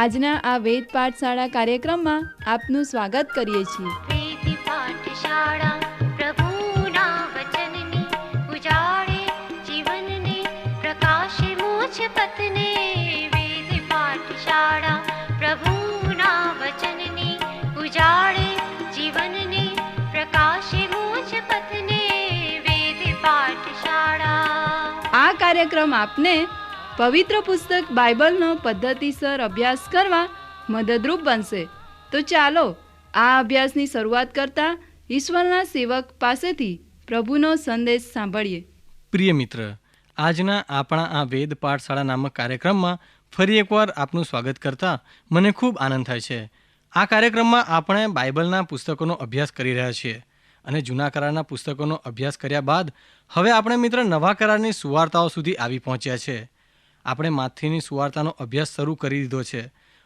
આજના આ વેદ પાઠશાળા કાર્યક્રમમાં આપનું સ્વાગત કરીએ છીએ. પ્રીતિ પાઠશાળા પ્રભુના વચનની ઉજાળે જીવનને પ્રકાશે મોજ પથને. વેદ પાઠશાળા પ્રભુના વચનની ઉજાળે જીવનને પ્રકાશે મોજ પથને. વેદ પાઠશાળા આ કાર્યક્રમ આપને પવિત્ર પુસ્તક બાઇબલનો પદ્ધતિસર અભ્યાસ કરવા મદદરૂપ બનશે. તો ચાલો, આ અભ્યાસની શરૂઆત કરતા ઈશ્વરના સેવક પાસેથી પ્રભુનો સંદેશ સાંભળીએ. પ્રિય મિત્ર, આજના આપણા આ વેદ પાઠશાળા નામક કાર્યક્રમમાં ફરી એકવાર આપનું સ્વાગત કરતા મને ખૂબ આનંદ થાય છે. આ કાર્યક્રમમાં આપણે બાઇબલના પુસ્તકોનો અભ્યાસ કરી રહ્યા છીએ અને જૂના કરારના પુસ્તકોનો અભ્યાસ કર્યા બાદ હવે આપણે મિત્ર નવા કરારની સુવાર્તાઓ સુધી આવી પહોંચ્યા છે. આપણે માથીની સુવાર્તાનો અભ્યાસ શરૂ કરી દીધો છે.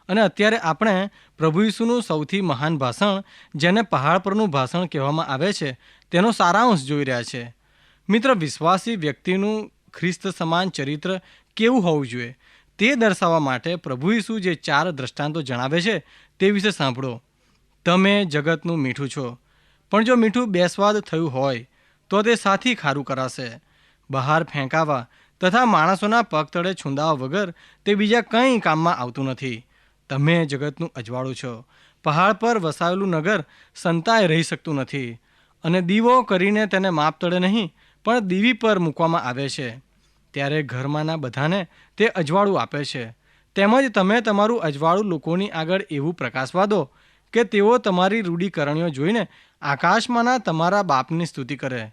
અને અત્યારે આપણે પ્રભુ ઈસુનું સૌથી મહાન ભાષણ, જેને પહાડ પરનું ભાષણ કહેવામાં આવે છે, તેનો સારાંશ જોઈ રહ્યા છે. મિત્ર, વિશ્વાસી વ્યક્તિનું ખ્રિસ્ત સમાન ચરિત્ર કેવું હોવું જોઈએ? તે દર્શાવવા માટે પ્રભુ ઈસુ જે ચાર દ્રષ્ટાંતો જણાવે છે, તે વિશે સાંભળો. તમે જગતનું મીઠું છો, પણ જો મીઠું બેસ્વાદ થયું હોય, તો તે સાથી ખારું કરાશે. બહાર ફેંકાવા તથા માણસોના પગ તળે છૂંદાવા વગર તે બીજા કંઈ કામમાં આવતું નથી. તમે જગતનું અજવાળું છો. પહાડ પર વસાવેલું નગર સંતાય રહી શકતું નથી. અને દીવો કરીને તેને માપ તળે નહીં, પણ દીવી પર મૂકવામાં આવે છે. ત્યારે ઘરમાંના બધાને તે અજવાળું આપે છે. તેમજ તમે તમારું અજવાળું લોકોની આગળ એવું પ્રકાશવા દો કે તેઓ તમારી રૂઢિકરણીઓ જોઈને આકાશમાંના તમારા બાપની સ્તુતિ કરે.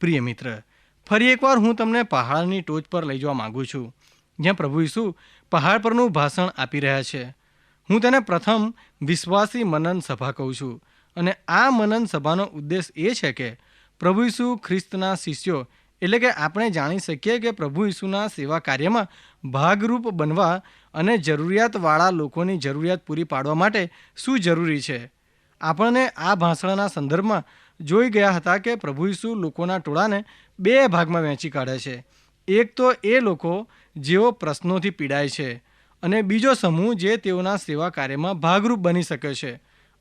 પ્રિય મિત્ર ફરી એકવાર હું તમને પહાડની ટોચ પર લઈ જવા માગું છું, જ્યાં પ્રભુ ઈસુ પહાડ પરનું ભાષણ આપી રહ્યા છે. હું તેને પ્રથમ વિશ્વાસી મનન સભા કહું છું અને આ મનન સભાનો ઉદ્દેશ એ છે કે પ્રભુ ઈસુ ખ્રિસ્તના શિષ્યો એટલે કે આપણે જાણી શકીએ કે પ્રભુ ઈસુના સેવા કાર્યમાં ભાગરૂપ બનવા અને જરૂરિયાતવાળા લોકોની જરૂરિયાત પૂરી પાડવા માટે શું જરૂરી છે? આપણને આ ભાષણના સંદર્ભમાં જોઈ ગયા હતા કે પ્રભુ ઈસુ લોકોના ટોળાને બે ભાગમાં વહેંચી કાઢે છે. એક તો એ લોકો જેઓ પ્રશ્નોથી પીડાય છે અને બીજો સમૂહ જે તેઓના સેવા કાર્યમાં ભાગરૂપ બની શકે છે.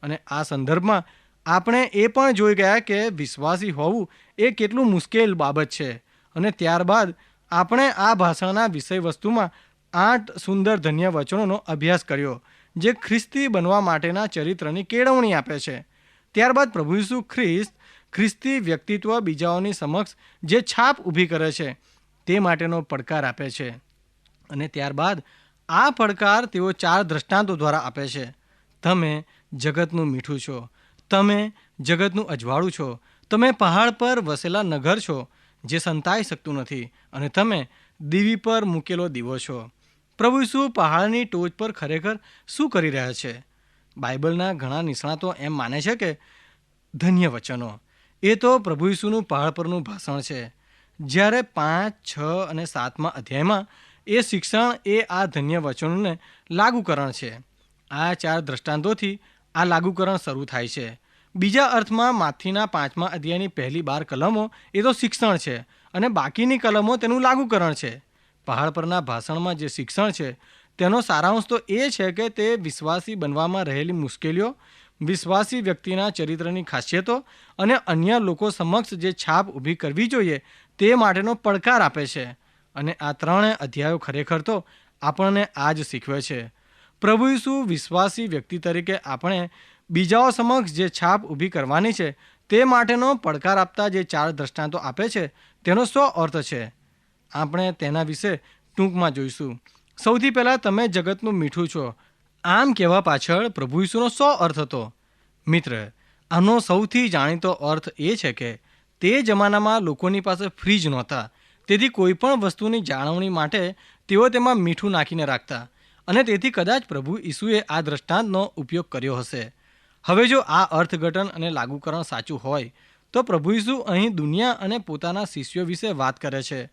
અને આ સંદર્ભમાં આપણે એ પણ જોઈ ગયા કે વિશ્વાસી હોવું એ કેટલું મુશ્કેલ બાબત છે. અને ત્યારબાદ આપણે આ ભાષણના વિષય વસ્તુમાં આઠ સુંદર ધન્ય વચનોનો અભ્યાસ કર્યો, જે ખ્રિસ્તી બનવા માટેના ચરિત્રની કેળવણી આપે છે. ત્યારબાદ પ્રભુ ઈસુ ખ્રિસ્ત ખ્રિસ્તી વ્યક્તિત્વ બીજાઓની સમક્ષ જે છાપ ઊભી કરે છે, તે માટેનો પડકાર આપે છે. અને ત્યારબાદ આ પડકાર તેઓ ચાર દ્રષ્ટાંતો દ્વારા આપે છે. તમે જગતનું મીઠું છો. તમે જગતનું અજવાળું છો. તમે પહાડ પર વસેલા નગર છો, જે સંતાઈ શકતું નથી. અને તમે દીવી પર મૂકેલો દીવો છો. પ્રભુ ઈસુ પહાડની ટોચ પર ખરેખર શું કરી રહ્યા છે? બાઇબલના ઘણા નિષ્ણાતો એમ માને છે કે, ધન્ય વચનો. એ તો પ્રભુ ઈસુનું પહાડ પરનું ભાષણ છે. જ્યારે પાંચ, છ અને સાતમા અધ્યાયમાં એ શિક્ષણ એ આ ધન્ય વચનોને લાગુકરણ છે. આ ચાર દ્રષ્ટાંતોથી આ લાગુકરણ શરૂ થાય છે. બીજા અર્થમાં માથીના પાંચમા અધ્યાયની પહેલી બાર કલમો એ તો શિક્ષણ છે અને બાકીની કલમો તેનું લાગુકરણ છે. પહાડ પરના ભાષણમાં જે શિક્ષણ છે તેનો સારાંશ તો એ છે કે તે વિશ્વાસી બનવામાં રહેલી મુશ્કેલીઓ વિશ્વાસી વ્યક્તિના ચરિત્રની ખાસિયતો અને અન્ય લોકો સમક્ષ જે છાપ ઊભી કરવી જોઈએ તે માટેનો પડકાર આપે છે. અને આ ત્રણેય અધ્યાયો ખરેખર તો આપણને આ જ શીખવે છે. પ્રભુ ઈસુ વિશ્વાસી વ્યક્તિ તરીકે આપણે બીજાઓ સમક્ષ જે છાપ ઊભી કરવાની છે તે માટેનો પડકાર આપતા જે ચાર દ્રષ્ટાંતો આપે છે તેનો શું અર્થ છે. આપણે તેના વિશે ટૂંકમાં જોઈશું. સૌથી પહેલાં તમે જગતનું મીઠું છો. આમ કહેવા પાછળ પ્રભુ ઈસુનો સો અર્થ હતો. મિત્ર, આનો સૌથી જાણીતો અર્થ એ છે કે તે જમાનામાં લોકોની પાસે ફ્રીજ નહોતા. તેથી કોઈ પણ વસ્તુની જાળવણી માટે તેઓ તેમાં મીઠું નાખીને રાખતા અને તેથી કદાચ પ્રભુ ઈસુએ આ દ્રષ્ટાંતનો ઉપયોગ કર્યો હશે. હવે જો આ અર્થઘટન અને લાગુકરણ સાચું હોય, તો પ્રભુ ઈસુ અહીં દુનિયા અને પોતાના શિષ્યો વિશે વાત કરે છે.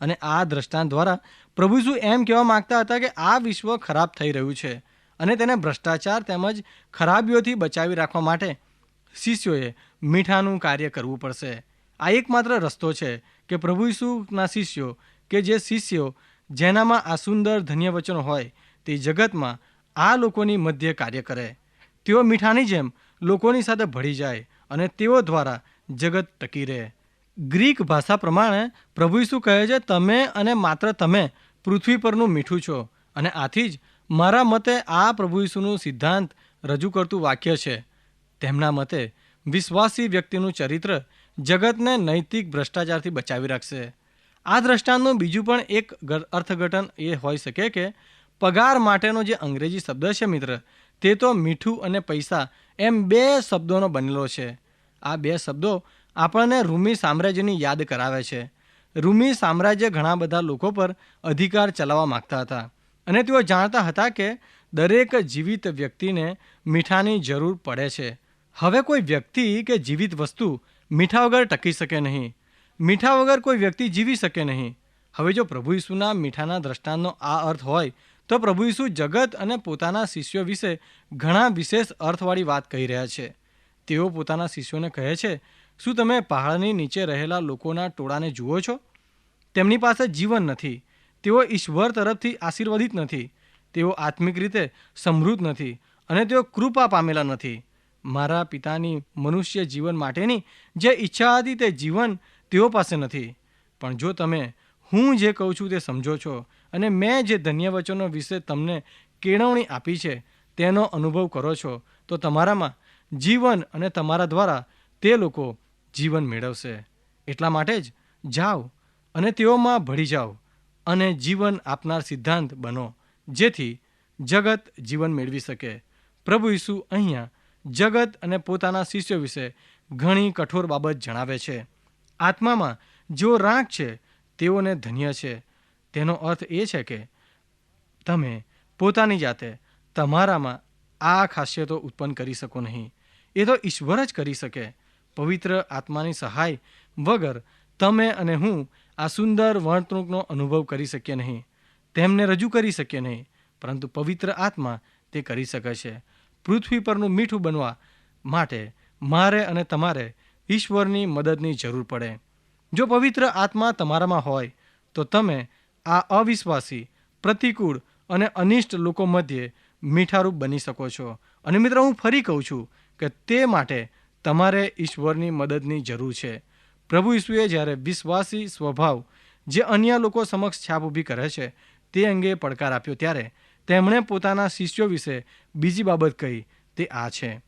અને આ દ્રષ્ટાંત દ્વારા પ્રભુ ઈસુ એમ કહેવા માંગતા હતા કે આ વિશ્વ ખરાબ થઈ રહ્યું છે. અને તેને ભ્રષ્ટાચાર તેમજ ખરાબીઓથી બચાવી રાખવા માટે શિષ્યોએ મીઠાનું કાર્ય કરવું પડશે. આ એકમાત્ર રસ્તો છે કે પ્રભુ ઈસુના શિષ્યો કે જે શિષ્યો જેનામાં આ સુંદર ધન્ય વચન હોય તે જગતમાં આ લોકોની મધ્ય કાર્ય કરે. તેઓ મીઠાની જેમ લોકોની સાથે ભળી જાય અને તેઓ દ્વારા જગત ટકી રહે. ગ્રીક ભાષા પ્રમાણે પ્રભુ ઈસુ કહે છે, તમે અને માત્ર તમે પૃથ્વી પરનું મીઠું છો અને આથી જ મારા મતે આ પ્રભુ ઈસુનું સિદ્ધાંત રજૂ કરતું વાક્ય છે. તેમના મતે વિશ્વાસી વ્યક્તિનું ચરિત્ર જગતને નૈતિક ભ્રષ્ટાચારથી બચાવી રાખશે. આ દ્રષ્ટાંતનું બીજું પણ એક અર્થઘટન એ હોઈ શકે કે પગાર માટેનો જે અંગ્રેજી શબ્દ છે મિત્ર, તે તો મીઠું અને પૈસા એમ બે શબ્દોનો બનેલો છે. આ બે શબ્દો આપણને રૂમી સામ્રાજ્યની યાદ કરાવે છે. રૂમી સામ્રાજ્ય ઘણા બધા લોકો પર અધિકાર ચલાવવા માગતા હતા. અને તેઓ જાણતા હતા કે દરેક જીવિત વ્યક્તિને મીઠાની જરૂર પડે છે. હવે કોઈ વ્યક્તિ કે જીવિત વસ્તુ મીઠા વગર ટકી શકે નહીં. મીઠા વગર કોઈ વ્યક્તિ જીવી શકે નહીં. હવે જો પ્રભુ ઈસુના મીઠાના દ્રષ્ટાંતનો આ અર્થ હોય, તો પ્રભુ ઈસુ જગત અને પોતાના શિષ્યો વિશે ઘણા વિશેષ અર્થવાળી વાત કહી રહ્યા છે. તેઓ પોતાના શિષ્યોને કહે છે, શું તમે પહાડની નીચે રહેલા લોકોના ટોળાને જુઓ છો? તેમની પાસે જીવન નથી. તેઓ ઈશ્વર તરફથી આશીર્વાદિત નથી, તેઓ આત્મિક રીતે સમૃદ્ધ નથી અને તેઓ કૃપા પામેલા નથી. મારા પિતાની મનુષ્ય જીવન માટેની જે ઈચ્છા હતી તે જીવન તેઓ પાસે નથી. પણ જો તમે હું જે કહું છું તે સમજો છો અને મેં જે ધન્ય વચનો વિશે તમને કેળવણી આપી છે તેનો અનુભવ કરો છો, તો તમારામાં જીવન અને તમારા દ્વારા તે લોકો જીવન મેળવશે. એટલા માટે જ જાઓ અને તેઓમાં ભળી જાઓ. અને જીવન આપનાર સિદ્ધાંત બનો, જેથી જગત જીવન મેળવી શકે. પ્રભુ ઈસુ અહીંયા જગત અને પોતાના શિષ્યો વિશે ઘણી કઠોર બાબત જણાવે છે. આત્મામાં જેઓ રાંક છે, તેઓને ધન્ય છે. તેનો અર્થ એ છે કે તમે પોતાની જાતે તમારામાં આ ખાસિયતો ઉત્પન્ન કરી શકો નહીં. એ તો ઈશ્વર જ કરી શકે. પવિત્ર આત્માની સહાય વગર તમે અને હું આ સુંદર વર્તણૂકનો અનુભવ કરી શકીએ નહીં. તેમને રજૂ કરી શકીએ નહીં, પરંતુ પવિત્ર આત્મા તે કરી શકે છે. પૃથ્વી પરનું મીઠું બનવા માટે મારે અને તમારે ઈશ્વરની મદદની જરૂર પડે. જો પવિત્ર આત્મા તમારામાં હોય, તો તમે આ અવિશ્વાસી, પ્રતિકૂળ અને અનિષ્ટ લોકો મધ્યે મીઠારૂપ બની શકો છો. અને મિત્રો, હું ફરી કહું છું કે તે માટે તમારે ઈશ્વરની મદદની જરૂર છે. પ્રભુ ઈસુએ જ્યારે વિશ્વાસી સ્વભાવ જે અન્ય લોકો સમક્ષ છાપ ઊભી કરે છે, તે અંગે પડકાર આપ્યો ત્યારે તેમણે પોતાના શિષ્યો વિશે બીજી બાબત કહી, તે આ છે.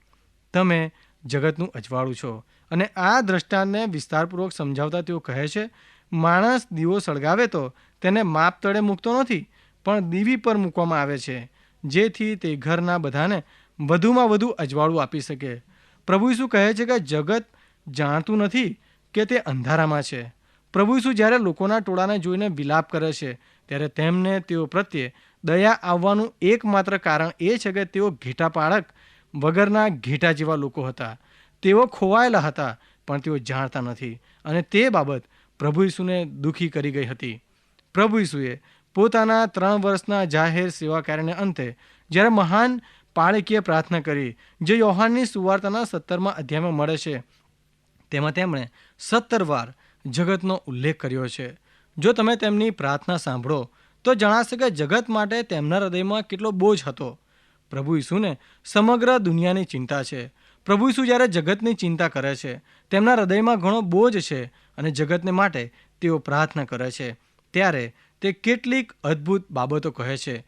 તમે જગતનું અજવાળું છો. અને આ દ્રષ્ટાંતને વિસ્તારપૂર્વક સમજાવતા તેઓ કહે છે, માણસ દીવો સળગાવે તો તેને માપ તળે મૂકતો નથી, પણ દીવી પર મૂકવામાં આવે છે, જેથી તે ઘરના બધાને વધુમાં વધુ અજવાળું આપી શકે. પ્રભુ ઈસુ કહે છે કે જગત જાણતું નથી કે તે અંધારામાં છે. પ્રભુ ઈસુ જ્યારે લોકોના ટોળાને જોઈને વિલાપ કરે છે, ત્યારે તેમને તેઓ પ્રત્યે દયા આવવાનું એકમાત્ર કારણ એ છે કે તેઓ ઘેટા પાળક વગરના ઘેટા જેવા લોકો હતા. તેઓ ખોવાયેલા હતા, પણ તેઓ જાણતા નથી અને તે બાબત પ્રભુ ઈસુને દુઃખી કરી ગઈ હતી. પ્રભુ ઈસુએ પોતાના ત્રણ વર્ષના જાહેર સેવા કાર્યને અંતે જ્યારે મહાન પાળકીય પ્રાર્થના કરી, જે યોહાનની સુવાર્તાના સત્તરમાં અધ્યાયમાં મળે છે, તેમાં તેમણે સત્તર વાર જગતનો ઉલ્લેખ કર્યો છે. જો તમે તેમની પ્રાર્થના સાંભળો, તો જણાશે કે જગત માટે તેમના હૃદયમાં કેટલો બોજ હતો. પ્રભુ ઈસુને સમગ્ર દુનિયાની ચિંતા છે. પ્રભુ ઈસુ જ્યારે જગતની ચિંતા કરે છે, તેમના હૃદયમાં ઘણો બોજ છે અને જગતને માટે તેઓ પ્રાર્થના કરે છે. ત્યારે તે કેટલીક અદ્ભુત બાબતો કહે છે.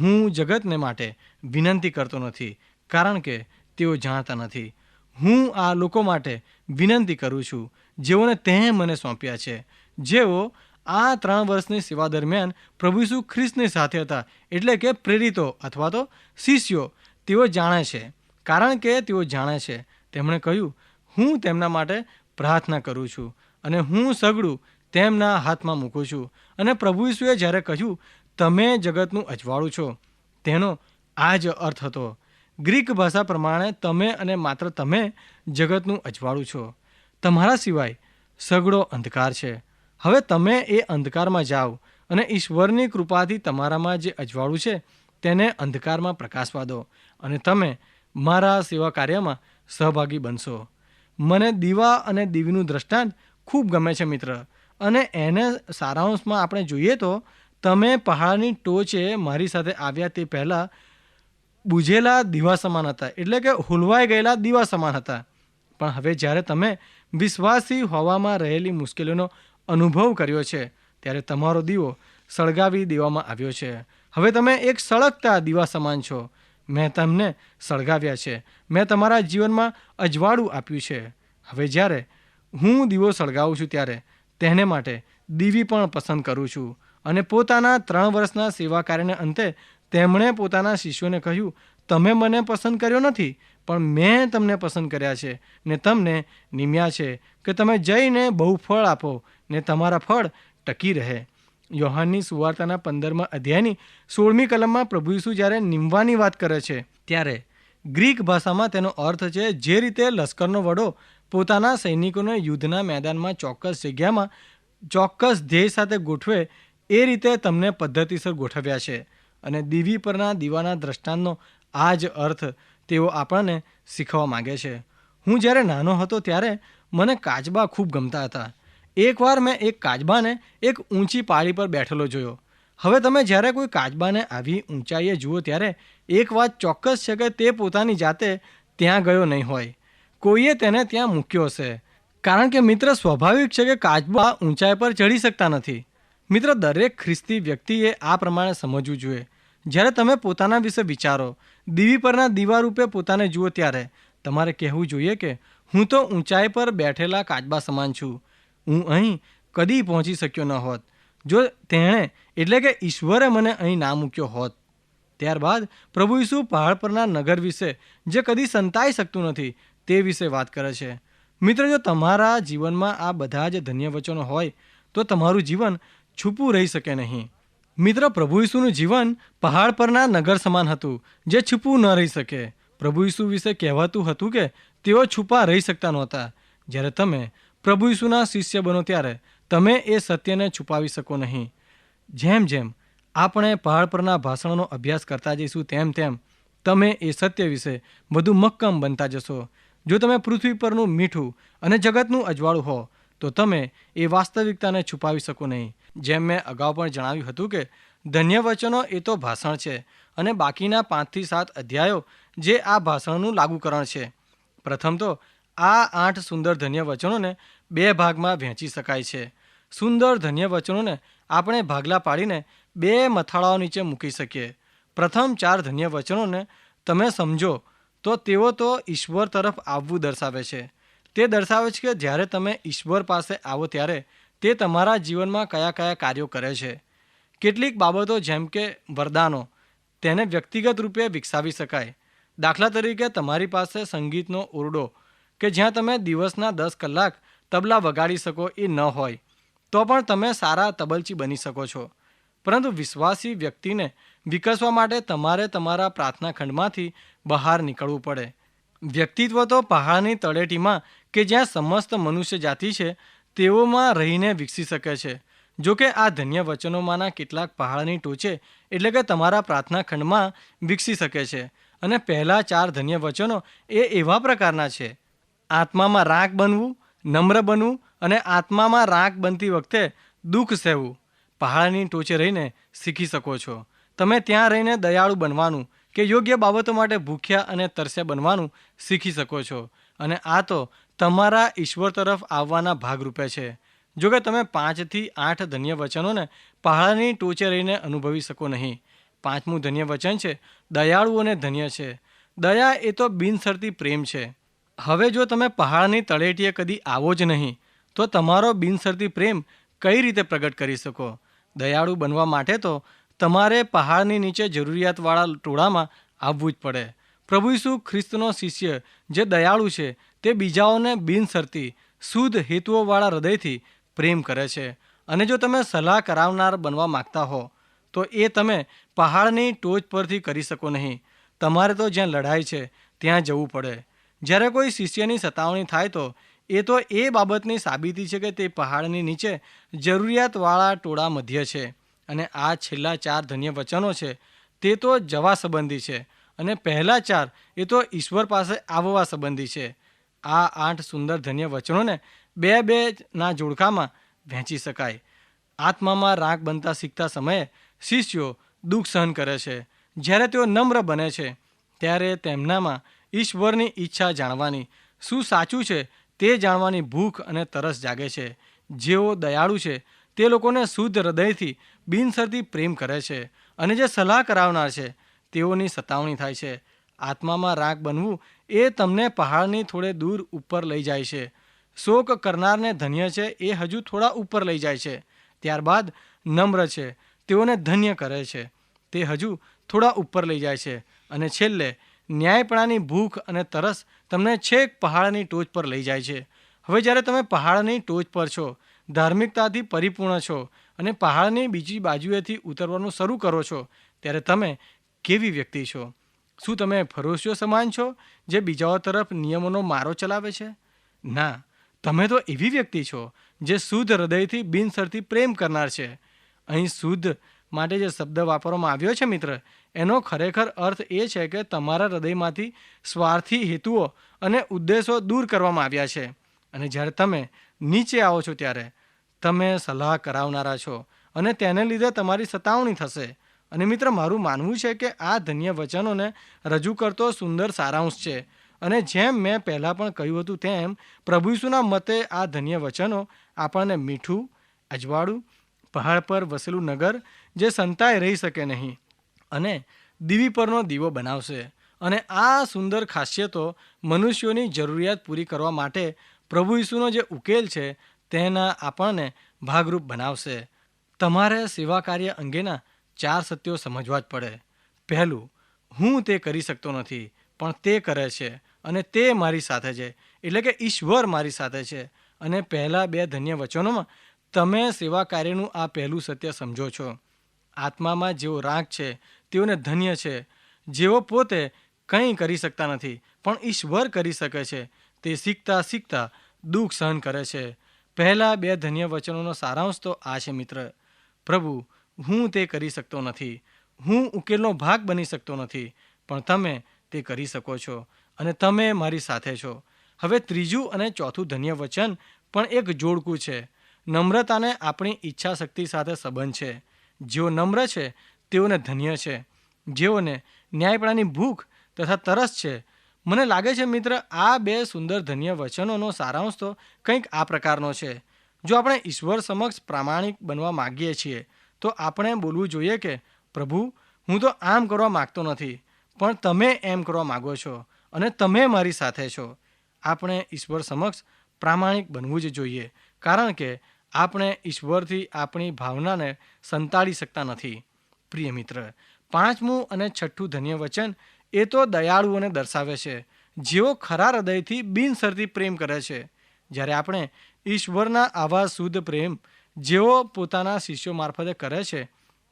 હું જગતને માટે વિનંતી કરતો નથી, કારણ કે તેઓ જાણતા નથી. હું આ લોકો માટે વિનંતી કરું છું જેઓને તે મને સોંપ્યા છે. જેઓ આ ત્રણ વર્ષની સેવા દરમિયાન પ્રભુ ઈસુ ખ્રિસ્તની સાથે હતા. એટલે કે પ્રેરિતો અથવા તો શિષ્યો. તેઓ જાણે છે. કારણ કે તેઓ જાણે છે. તેમણે કહ્યું, હું તેમના માટે પ્રાર્થના કરું છું અને હું સગડું તેમના હાથમાં મૂકું છું. અને પ્રભુ ઈસુએ જ્યારે કહ્યું, તમે જગતનું અજવાળું છો, તેનો આ જ અર્થ હતો. ગ્રીક ભાષા પ્રમાણે તમે અને માત્ર તમે જગતનું અજવાળું છો. તમારા સિવાય સગડો અંધકાર છે. હવે તમે એ અંધકારમાં જાઓ અને ઈશ્વરની કૃપાથી તમારામાં જે અજવાળું છે તેને અંધકારમાં પ્રકાશવા દો અને તમે મારા સેવા કાર્યમાં સહભાગી બનશો. મને દીવા અને દીવીનું દ્રષ્ટાંત ખૂબ ગમે છે મિત્ર અને એને સારાંશમાં આપણે જોઈએ તો તમે પહાડની ટોચે મારી સાથે આવ્યા તે પહેલાં બુઝેલા દીવા સમાન હતા એટલે કે હુલવાઈ ગયેલા દીવા સમાન હતા. પણ હવે જ્યારે તમે વિશ્વાસી હોવામાં રહેલી મુશ્કેલીઓનો અનુભવ કર્યો છે, ત્યારે તમારો દીવો સળગાવી દેવામાં આવ્યો છે. હવે તમે એક સળગતા દીવા સમાન છો. મેં તમને સળગાવ્યા છે. મેં તમારા જીવનમાં અજવાળું આપ્યું છે. હવે જ્યારે હું દીવો સળગાવું છું, ત્યારે તેને માટે દીવી પણ પસંદ કરું છું. અને પોતાના ત્રણ વર્ષના સેવા કાર્યને અંતે તેમણે પોતાના શિષ્યોને કહ્યું તમે મને પસંદ કર્યો નથી, પણ મેં તમને પસંદ કર્યા છે, ને તમને નિમ્યા છે, કે તમે જઈને બહુ ફળ આપો, ને તમારા ફળ ટકી રહે. યોહાનની સુવાર્તાના પંદરમાં અધ્યાયની સોળમી કલમમાં પ્રભુ ઈસુ જ્યારે નિમવાની વાત કરે છે, ત્યારે ગ્રીક ભાષામાં તેનો અર્થ છે, જે રીતે લશ્કરનો વડો પોતાના સૈનિકોને યુદ્ધના મેદાનમાં ચોક્કસ જગ્યામાં ચોક્કસ ધ્યેય સાથે ગોઠવે, એ રીતે તમને પદ્ધતિસર ગોઠવ્યા છે. અને દીવી પરના દીવાના દ્રષ્ટાંતનો આ જ અર્થ તેઓ આપણને શીખવા માગે છે. હું જ્યારે નાનો હતો ત્યારે મને કાચબા ખૂબ ગમતા હતા. એકવાર મેં એક કાચબાને એક ઊંચી પાળી પર બેઠેલો જોયો. હવે તમે જ્યારે કોઈ કાચબાને આવી ઊંચાઈએ જુઓ ત્યારે એક વાત ચોક્કસ છે કે તે પોતાની જાતે ત્યાં ગયો નહીં હોય. કોઈએ તેને ત્યાં મૂક્યો હશે. કારણ કે મિત્ર સ્વાભાવિક છે કે કાચબા ઊંચાઈ પર ચડી શકતા નથી. મિત્ર દરેક ખ્રિસ્તી વ્યક્તિએ આ પ્રમાણે સમજવું જોઈએ. જ્યારે તમે પોતાના વિશે વિચારો દીવી પરના દીવા રૂપે પોતાને જુઓ ત્યારે. તમારે કહેવું જોઈએ કે હું તો ઊંચાઈ પર બેઠેલા કાચબા સમાન છું. હું અહીં કદી પહોંચી શક્યો ન હોત. જો તેણે એટલે કે ઈશ્વરે મને અહીં ના મૂક્યો હોત. ત્યારબાદ પ્રભુ ઈસુ પહાડ પરના નગર વિશે જે કદી સંતાઈ શકતું નથી તે વિશે વાત કરે છે. મિત્ર, જો તમારા જીવનમાં આ બધા જ ધન્ય વચનો હોય, તો તમારું જીવન છૂપું રહી શકે નહીં. મિત્ર પ્રભુ ઈસુનું જીવન પહાડ પરના નગર સમાન હતું, જે છુપવું ન રહી શકે. પ્રભુ ઈસુ વિશે કહેવાતું હતું કે, તેઓ છુપા રહી શકતા નહોતા. જ્યારે તમે પ્રભુ ઈસુના શિષ્ય બનો ત્યારે, તમે એ સત્યને છુપાવી શકો નહીં. જેમ જેમ આપણે પહાડ પરના ભાષણોનો અભ્યાસ કરતા જઈશું, તેમ તેમ તમે એ સત્ય વિશે વધુ મક્કમ બનતા જશો. જો તમે પૃથ્વી પરનું મીઠું અને જગતનું અજવાળું હો તો તમે એ વાસ્તવિકતાને છુપાવી શકો નહીં. જેમ મેં અગાઉ પણ જણાવ્યું હતું કે ધન્ય વચનો એ તો ભાષણ છે અને બાકીના પાંચથી સાત અધ્યાયો જે આ ભાષણનું લાગુકરણ છે. પ્રથમ તો, આ આઠ સુંદર ધન્ય વચનોને બે ભાગમાં વહેંચી શકાય છે. સુંદર ધન્ય વચનોને આપણે ભાગલા પાડીને બે મથાળાઓ નીચે મૂકી શકીએ. પ્રથમ ચાર ધન્ય વચનોને તમે સમજો તો તેઓ તો ઈશ્વર તરફ આવવું દર્શાવે છે. તે દર્શાવે છે કે જ્યારે તમે ઈશ્વર પાસે આવો ત્યારે તે તમારા જીવનમાં કયા કયા કાર્યો કરે છે. કેટલીક બાબતો જેમ કે વરદાનો, તેને વ્યક્તિગત રૂપે વિકસાવી શકાય. દાખલા તરીકે તમારી પાસે સંગીતનો ઓરડો કે જ્યાં તમે દિવસના દસ કલાક તબલા વગાડી શકો એ ન હોય, તો પણ તમે સારા તબલચી બની શકો છો. પરંતુ વિશ્વાસી વ્યક્તિને વિકસવા માટે તમારે તમારા પ્રાર્થના ખંડમાંથી બહાર નીકળવું પડે. વ્યક્તિત્વ તો પહાડની તળેટીમાં કે જ્યાં સમસ્ત મનુષ્ય જાતિ છે, તેઓમાં રહીને વિકસી શકે છે. જો કે આ ધન્ય વચનોમાંના કેટલાક પહાડની ટોચે એટલે કે તમારા પ્રાર્થના ખંડમાં વિકસી શકે છે. અને પહેલા ચાર ધન્ય વચનો એ એવા પ્રકારના છે. આત્મામાં રાગ બનવું, નમ્ર બનવું અને આત્મામાં રાગ બનતી વખતે દુઃખ સહેવું. પહાડની ટોચે રહીને શીખી શકો છો. તમે ત્યાં રહીને દયાળુ બનવાનું કે યોગ્ય બાબતો માટે ભૂખ્યા અને તરસ્યા બનવાનું શીખી શકો છો. અને આ તો તમારા ઈશ્વર તરફ આવવાના ભાગરૂપે છે. જો કે તમે પાંચથી આઠ ધન્ય વચનોને પહાડની ટોચે રહીને અનુભવી શકો નહીં. પાંચમું ધન્ય વચન છે દયાળુઓને ધન્ય છે. દયા એ તો બિનસરતી પ્રેમ છે. હવે જો તમે પહાડની તળેટીએ કદી આવો જ નહીં, તો તમારો બિનસરતી પ્રેમ કઈ રીતે પ્રગટ કરી શકો? દયાળુ બનવા માટે તો તમારે પહાડની નીચે જરૂરિયાતવાળા ટોળામાં આવવું જ પડે. પ્રભુ ઈસુ ખ્રિસ્તનો શિષ્ય, જે દયાળુ છે તે બીજાઓને બિનસરતી શુદ્ધ હેતુઓવાળા હૃદયથી પ્રેમ કરે છે. અને જો તમે સલાહ કરાવનાર બનવા માગતા હો, તો એ તમે પહાડની ટોચ પરથી કરી શકો નહીં. તમારે તો જ્યાં લડાઈ છે, ત્યાં જવું પડે. જ્યારે કોઈ શિષ્યની સતાવણી થાય તો, એ તો એ બાબતની સાબિતી છે કે તે પહાડની નીચે જરૂરિયાતવાળા ટોળા મધ્ય છે. અને આ છેલ્લા ચાર ધન્ય વચનો છે, તે તો જવા સંબંધી છે. અને પહેલા ચાર એ તો ઈશ્વર પાસે આવવા સંબંધી છે. આ આઠ સુંદર ધન્ય વચનોને બે બે ના જોડકામાં વહેંચી શકાય. આત્મામાં રાગ બનતા શીખતા સમયે શિષ્યો દુઃખ સહન કરે છે. જ્યારે તેઓ નમ્ર બને છે, ત્યારે તેમનામાં ઈશ્વરની ઈચ્છા જાણવાની. શું સાચું છે તે જાણવાની ભૂખ અને તરસ જાગે છે. જેઓ દયાળુ છે, તે લોકોને શુદ્ધ હૃદયથી બિનસરતી પ્રેમ કરે છે અને જે સલાહ કરાવનાર છે, તેઓની સતાવણી થાય છે. આત્મામાં રાગ બનવું એ તમને પહાડની થોડે દૂર ઉપર લઈ જાય છે. શોક કરનારને ધન્ય છે, એ હજુ થોડા ઉપર લઈ જાય છે. ત્યારબાદ નમ્ર છે, તેઓને ધન્ય કરે છે. તે હજુ થોડા ઉપર લઈ જાય છે. અને છેલ્લે, ન્યાયપણાની ભૂખ અને તરસ તમને છેક પહાડની ટોચ પર લઈ જાય છે. હવે જ્યારે તમે પહાડની ટોચ પર છો, ધાર્મિકતાથી પરિપૂર્ણ છો અને પહાડની બીજી બાજુએથી ઉતરવાનું શરૂ કરો છો, ત્યારે તમે કેવી વ્યક્તિ છો? શું તમે ફરોશીઓ સમાન છો જે બીજાઓ તરફ નિયમોનો મારો ચલાવે છે? ના, તમે તો એવી વ્યક્તિ છો જે શુદ્ધ હૃદયથી બિનસરથી પ્રેમ કરનાર છે. અહીં શુદ્ધ માટે જે શબ્દ વાપરવામાં આવ્યો છે મિત્ર, એનો ખરેખર અર્થ એ છે કે તમારા હૃદયમાંથી સ્વાર્થી હેતુઓ અને ઉદ્દેશો દૂર કરવામાં આવ્યા છે. અને જ્યારે તમે નીચે આવો છો ત્યારે તમે સલાહ કરાવનારા છો અને તેને લીધે તમારી સતાવણી થશે. અને મિત્ર, મારું માનવું છે કે આ ધન્ય વચનોને રજૂ કરતો સુંદર સારાંશ છે. અને જેમ મેં પહેલાં પણ કહ્યું હતું તેમ, પ્રભુ ઈસુના મતે આ ધન્ય વચનો આપણને મીઠું, અજવાળું, પહાડ પર વસેલું નગર જે સંતાય રહી શકે નહીં અને દીવી પરનો દીવો બનાવશે. અને આ સુંદર ખાસિયતો મનુષ્યોની જરૂરિયાત પૂરી કરવા માટે પ્રભુ ઈસુનો જે ઉકેલ છે તેના આપણને ભાગરૂપ બનાવશે. તમારે સેવા કાર્ય અંગેના ચાર સત્યો સમજવા જ પડે. પહેલું, હું તે કરી શકતો નથી, પણ તે કરે છે અને તે મારી સાથે છે, એટલે કે ઈશ્વર મારી સાથે છે. અને પહેલાં બે ધન્ય વચનોમાં, તમે સેવા કાર્યનું આ પહેલું સત્ય સમજો છો. આત્મામાં જેઓ રાગ છે, તેઓને ધન્ય છે. જેઓ પોતે કંઈ કરી શકતા નથી, પણ ઈશ્વર કરી શકે છે. તે શીખતા શીખતા દુઃખ સહન કરે છે. પહેલાં બે ધન્ય વચનોનો સારાંશ તો આ છે, મિત્ર. પ્રભુ હું તે કરી શકતો નથી. હું ઉકેલનો ભાગ બની શકતો નથી. પણ તમે તે કરી શકો છો અને તમે મારી સાથે છો. હવે ત્રીજું અને ચોથું ધન્ય વચન પણ એક જોડકું છે. નમ્રતાને આપણી ઈચ્છા શક્તિ સાથે સંબંધ છે. જેઓ નમ્ર છે, તેઓને ધન્ય છે. જેઓને ન્યાયપણાની ભૂખ તથા તરસ છે. મને લાગે છે, મિત્ર, આ બે સુંદર ધન્ય વચનોનો સારાંશ તો કંઈક આ પ્રકારનો છે. જો આપણે ઈશ્વર સમક્ષ પ્રામાણિક બનવા માગીએ છીએ તો આપણે બોલવું જોઈએ કે, પ્રભુ, હું તો આમ કરવા માગતો નથી, પણ તમે એમ કરવા માગો છો અને તમે મારી સાથે છો. આપણે ઈશ્વર સમક્ષ પ્રામાણિક બનવું જ જોઈએ, કારણ કે આપણે ઈશ્વરથી આપણી ભાવનાને સંતાડી શકતા નથી. પ્રિય મિત્ર, પાંચમું અને છઠ્ઠું ધન્ય વચન એ તો દયાળુઓને દર્શાવે છે, જેઓ ખરા હૃદયથી બિનસરતી પ્રેમ કરે છે. જ્યારે આપણે ઈશ્વરના આવા શુદ્ધ પ્રેમ જેઓ પોતાના શિષ્યો મારફતે કરે છે,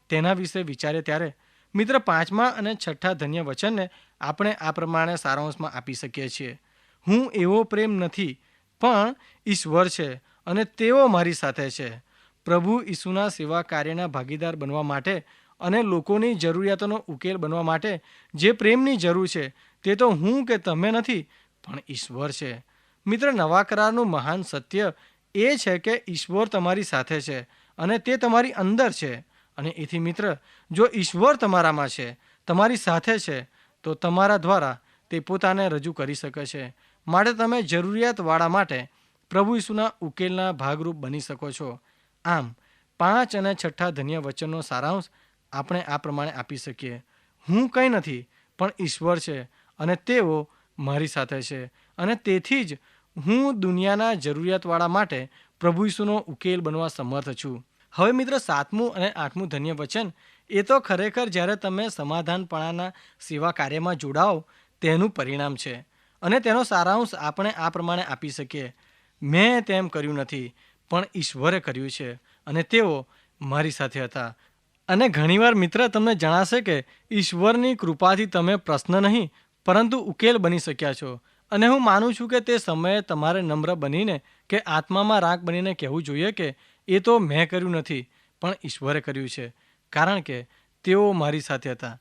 તેના વિશે વિચારે ત્યારે મિત્ર પાંચમા અને છઠ્ઠા ધન્ય વચનને આપણે આ પ્રમાણે સારાંશમાં આપી શકીએ છીએ. હું એવો પ્રેમ નથી, પણ ઈશ્વર છે અને તેઓ મારી સાથે છે. પ્રભુ ઈસુના સેવા કાર્યના ભાગીદાર બનવા માટે અને લોકોની જરૂરિયાતોનો ઉકેલ બનવા માટે જે પ્રેમની જરૂર છે, તે તો હું કે તમે નથી, પણ ઈશ્વર છે. મિત્ર, નવા કરારનું મહાન સત્ય એ છે કે ઈશ્વર તમારી સાથે છે અને તે તમારી અંદર છે. અને એથી મિત્ર, જો ઈશ્વર તમારામાં છે, તમારી સાથે છે, તો તમારા દ્વારા તે પોતાને રજૂ કરી શકે છે. માટે તમે જરૂરિયાતવાળા માટે પ્રભુ ઈસુના ઉકેલના ભાગરૂપ બની શકો છો. આમ, પાંચ અને છઠ્ઠા ધન્ય વચનનો સારાંશ આપણે આ પ્રમાણે આપી શકીએ. હું કંઈ નથી, પણ ઈશ્વર છે અને તેઓ મારી સાથે છે. અને તેથી જ હું દુનિયાના જરૂરિયાતવાળા માટે પ્રભુ ઈસુનો ઉકેલ બનવા સમર્થ છું. હવે મિત્ર, સાતમું અને આઠમું ધન્ય વચન, એ તો ખરેખર જ્યારે તમે સમાધાનપણાના સેવા કાર્યમાં જોડાઓ, તેનું પરિણામ છે. અને તેનો સારાંશ આપણે આ પ્રમાણે આપી શકીએ. મેં તેમ કર્યું નથી, પણ ઈશ્વરે કર્યું છે અને તેઓ મારી સાથે હતા. અને ઘણીવાર મિત્ર, તમને જણાશે કે ઈશ્વરની કૃપાથી તમે પ્રશ્ન નહીં, પરંતુ ઉકેલ બની શક્યા છો. અને હું માનું છું કે તે સમયે તમારે નમ્ર બનીને કે આત્મામાં રાગ બનીને કહેવું જોઈએ કે એ તો મેં કર્યું નથી, પણ ઈશ્વરે કર્યું છે. કારણ કે તેઓ મારી સાથે હતા.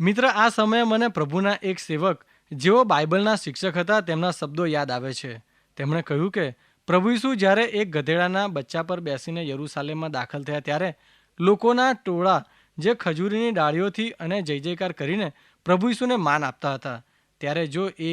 મિત્ર, આ સમયે મને પ્રભુના એક સેવક, જેઓ બાઇબલના શિક્ષક હતા, તેમના શબ્દો યાદ આવે છે. તેમણે કહ્યું કે, પ્રભુ ઈસુ જ્યારે એક ગધેડાના બચ્ચા પર બેસીને યરૂશાલેમમાં દાખલ થયા ત્યારે લોકોના ટોળા જે ખજૂરીની ડાળીઓથી અને જય જયકાર કરીને પ્રભુ ઈસુને માન આપતા હતા. ત્યારે જો એ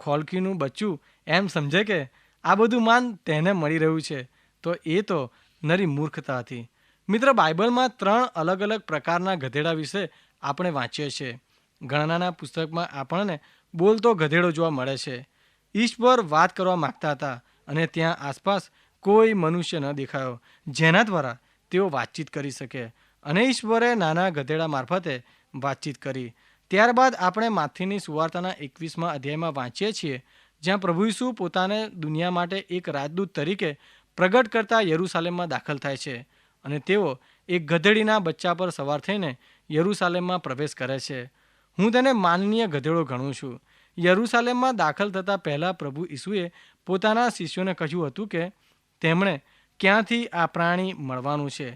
ખોલકીનું બચ્ચું એમ સમજે કે આ બધું માન તેને મળી રહ્યું છે, તો એ તો નરી મૂર્ખતા હતી. મિત્ર, બાઇબલમાં ત્રણ અલગ અલગ પ્રકારના ગધેડા વિશે આપણે વાંચીએ છીએ. ગણનાના પુસ્તકમાં આપણને બોલતો ગધેડો જોવા મળે છે. ઈશ્વર વાત કરવા માગતા હતા અને ત્યાં આસપાસ કોઈ મનુષ્ય ન દેખાયો, જેના દ્વારા તેઓ વાતચીત કરી શકે. અને ઈશ્વરે નાના ગધેડા મારફતે વાતચીત કરી. ત્યારબાદ આપણે માથીની સુવાર્તાના એકવીસમાં અધ્યાયમાં વાંચીએ છીએ, જ્યાં પ્રભુ ઈસુ પોતાને દુનિયા માટે એક રાજદૂત તરીકે પ્રગટ કરતા યરૂશાલેમમાં દાખલ થાય છે અને તેઓ એક ગધેડીના બચ્ચા પર સવાર થઈને યરૂશાલેમમાં પ્રવેશ કરે છે. હું તેને માનનીય ગધેડો ગણું છું. યરૂશાલેમમાં દાખલ થતાં પહેલાં પ્રભુ ઈસુએ પોતાના શિષ્યોને કહ્યું હતું કે, તેમણે ક્યાંથી આ પ્રાણી મળવાનું છે?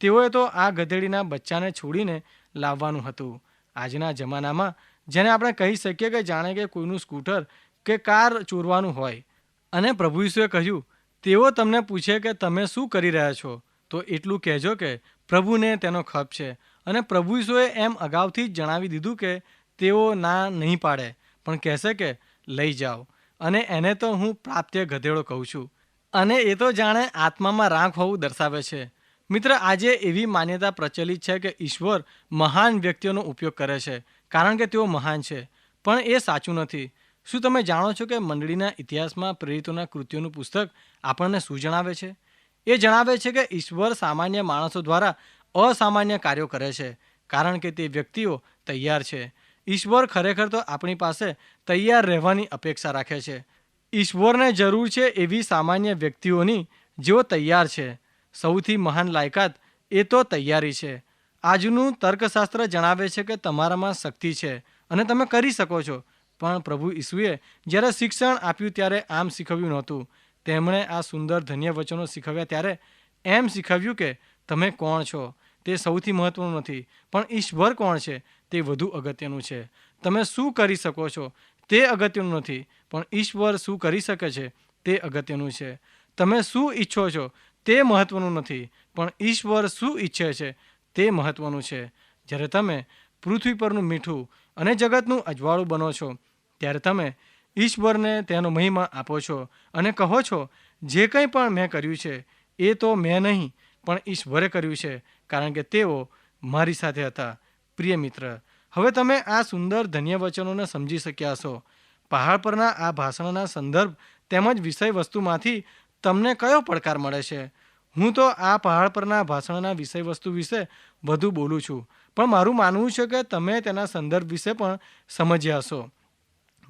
તેઓએ તો આ ગધેડીના બચ્ચાને છોડીને લાવવાનું હતું. આજના જમાનામાં, જેને આપણે કહી શકીએ કે જાણે કે કોઈનું સ્કૂટર કે કાર ચોરવાનું હોય. અને પ્રભુ ઈસુએ કહ્યું, તેઓ તમને પૂછે કે તમે શું કરી રહ્યા છો? તો એટલું કહેજો કે પ્રભુને તેનો ખપ છે. અને પ્રભુ ઈસુએ એમ અગાઉથી જ જણાવી દીધું કે તેઓ ના નહીં પાડે, પણ કહેશે કે, લઈ જાઓ. અને એને તો હું પ્રાપ્ત્ય ગધેડો કહું છું. અને એ તો જાણે આત્મામાં રાખ હોવું દર્શાવે છે. મિત્ર, આજે એવી માન્યતા પ્રચલિત છે કે ઈશ્વર મહાન વ્યક્તિઓનો ઉપયોગ કરે છે, કારણ કે તેઓ મહાન છે. પણ એ સાચું નથી. શું તમે જાણો છો કે મંડળીના ઇતિહાસમાં પ્રેરિતોના કૃત્યોનું પુસ્તક આપણને શું જણાવે છે? એ જણાવે છે કે ઈશ્વર સામાન્ય માણસો દ્વારા અસામાન્ય કાર્યો કરે છે, કારણ કે તે વ્યક્તિઓ તૈયાર છે. ઈશ્વર ખરેખર તો આપણી પાસે તૈયાર રહેવાની અપેક્ષા રાખે છે. ઈશ્વરને જરૂર છે એવી સામાન્ય વ્યક્તિઓની જેઓ તૈયાર છે. સૌથી મહાન લાયકાત એ તો તૈયારી છે. આજનું તર્કશાસ્ત્ર જણાવે છે કે તમારામાં શક્તિ છે અને તમે કરી શકો છો. પણ પ્રભુ ઈસુએ જ્યારે શિક્ષણ આપ્યું ત્યારે આમ શીખવ્યું નહોતું. તેમણે આ સુંદર ધન્ય વચનો શીખવ્યા ત્યારે એમ શીખવ્યું કે તમે કોણ છો? તે સૌથી મહત્વનું નથી, પણ ઈશ્વર કોણ છે? તે વધુ અગત્યનું છે. તમે શું કરી શકો છો? તે અગત્યનું નથી, પણ ઈશ્વર શું કરી શકે છે? તે અગત્યનું છે. તમે શું ઈચ્છો છો? તે મહત્વનું નથી, પણ ઈશ્વર શું ઈચ્છે છે તે મહત્વનું છે. જ્યારે તમે પૃથ્વી પરનું મીઠું અને જગતનું અજવાળું બનો છો, ત્યારે તમે ઈશ્વરને તેનો મહિમા આપો છો અને કહો છો, જે કંઈ પણ મેં કર્યું છે, એ તો મેં નહીં, પણ ઈશ્વરે કર્યું છે, કારણ કે તેઓ મારી સાથે હતા. પ્રિય મિત્ર, હવે તમે આ સુંદર ધન્ય વચનોને સમજી શક્યા છો પહાડ પરના આ ભાષણના સંદર્ભ તેમજ વિષય વસ્તુમાંથી તમને કયો પડકાર મળે છે? હું તો આ પહાડ પરના ભાષણના વિષય વસ્તુ વિશે વધુ બોલું છું. પણ મારું માનવું છે કે તમે તેના સંદર્ભ વિશે પણ સમજ્યા હશો.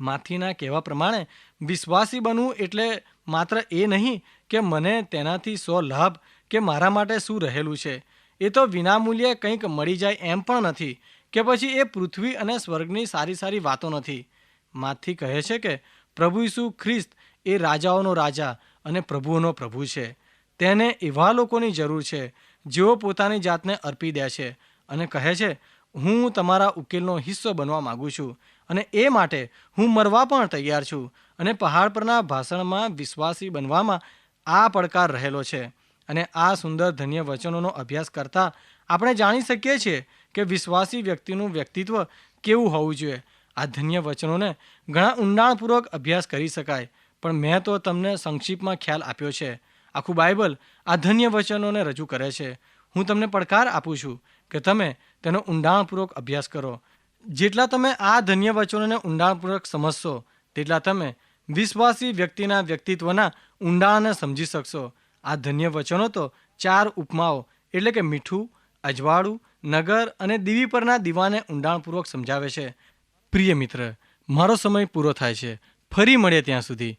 માથીના કહેવા પ્રમાણે, વિશ્વાસી બનવું એટલે માત્ર એ નહીં કે મને તેનાથી સો લાભ કે મારા માટે શું રહેલું છે. એ તો વિનામૂલ્યે કંઈક મળી જાય એમ પણ નથી કે પછી એ પૃથ્વી અને સ્વર્ગની સારી સારી વાતો નથી. માથી કહે છે કે, પ્રભુ ઈસુ ખ્રિસ્ત એ રાજાઓનો રાજા અને પ્રભુઓનો પ્રભુ છે. તેને એવા લોકોની જરૂર છે, જેઓ પોતાની જાતને અર્પી દે છે અને કહે છે, હું તમારા ઉકેલનો હિસ્સો બનવા માગું છું અને એ માટે હું મરવા પણ તૈયાર છું અને પહાડ પરના ભાષણમાં વિશ્વાસી બનવામાં આ પડકાર રહેલો છે. અને આ સુંદર ધન્ય વચનોનો અભ્યાસ કરતાં આપણે જાણી શકીએ છીએ કે વિશ્વાસી વ્યક્તિનું વ્યક્તિત્વ કેવું હોવું જોઈએ. આ ધન્ય વચનોને ઘણા ઊંડાણપૂર્વક અભ્યાસ કરી શકાય. પણ મેં તો તમને સંક્ષિપ્તમાં ખ્યાલ આપ્યો છે. આખું બાઇબલ આ ધન્ય વચનોને રજૂ કરે છે. હું તમને પડકાર આપું છું કે તમે તેનો ઊંડાણપૂર્વક અભ્યાસ કરો. જેટલા તમે આ ધન્ય વચનોને ઊંડાણપૂર્વક સમજશો, તેટલા તમે વિશ્વાસી વ્યક્તિના વ્યક્તિત્વના ઊંડાણને સમજી શકશો. આ ધન્ય વચનો તો ચાર ઉપમાઓ, એટલે કે મીઠું, અજવાળું, નગર અને દીવી પરના દીવાને ઊંડાણપૂર્વક સમજાવે છે. પ્રિય મિત્ર, મારો સમય પૂરો થાય છે. ફરી મળે ત્યાં સુધી.